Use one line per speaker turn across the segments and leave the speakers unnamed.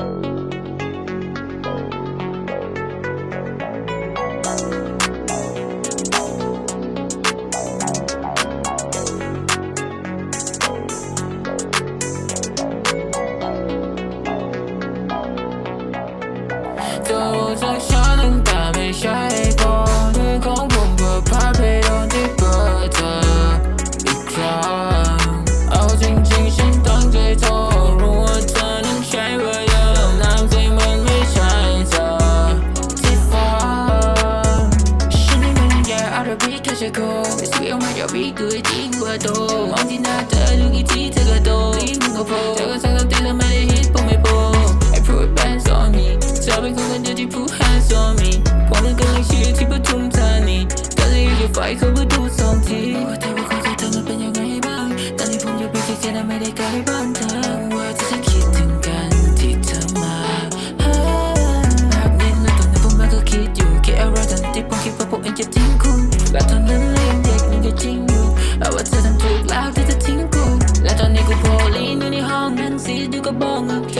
จ ทีเธอก็โตยิ่งมึงก็โผล่เธอก็สั่งกับตีแล้วไม่ได้ฮิตผมไม่โป I put bands on me เธอเป็นคนคนเดียวที่ put hands on me ผมเป็นกำลังชื่อที่ปทุมธานีแต่เลยอยู่ไฟเขาไปดูสองทีว่าเธอว่า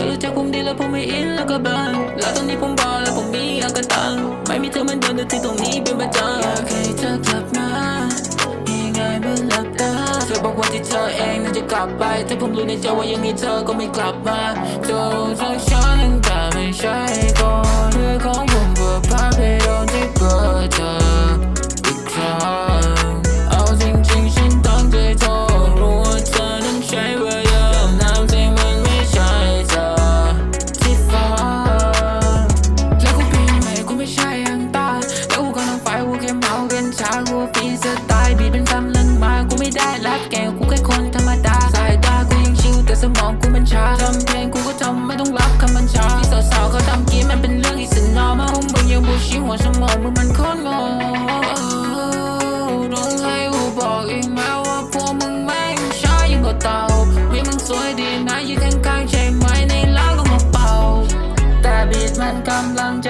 องเธอรู้จักผมดีแล้วผมไม่อินแล้วก็บังแล้วตอนนี้ผมบอลแล้วผมมีอากาตังไม่มีเธอมันเดินอยู่ที่ตรงนี้เป็นประจำอยากให้เธอกลับมายังไงเมื่อหลับตาเธอบอกว่าที่เธอเองน่าจะกลับไปแต่ผมรู้ในใจว่ายังไงเธอก็ไม่กลับมาเธอรู้จักฉันากูฟรีสไตล์บีทเป็นคำลังมากูไม่ได้รับแกกูแค่คนธรรมดาสายตากูยังชิวแต่สมองกูมันช้าทำเพลงกูก็ทำไม่ต้องรับคำบัญชาที่สาวๆเขาทำกินมันเป็นเรื่องที่สนอมาผมมึงยังบูชิหัวสมองมึงมันโคตรงงต้องให้กูบอกอีกไหมว่าพวกมึงแม่งช้ายิ่งกว่าเต่าเฮ้ยมึงสวยดีนะยืนข้างๆใช่ไหมในร้าก็มาเป่าแต่บีดมันกำลังจะ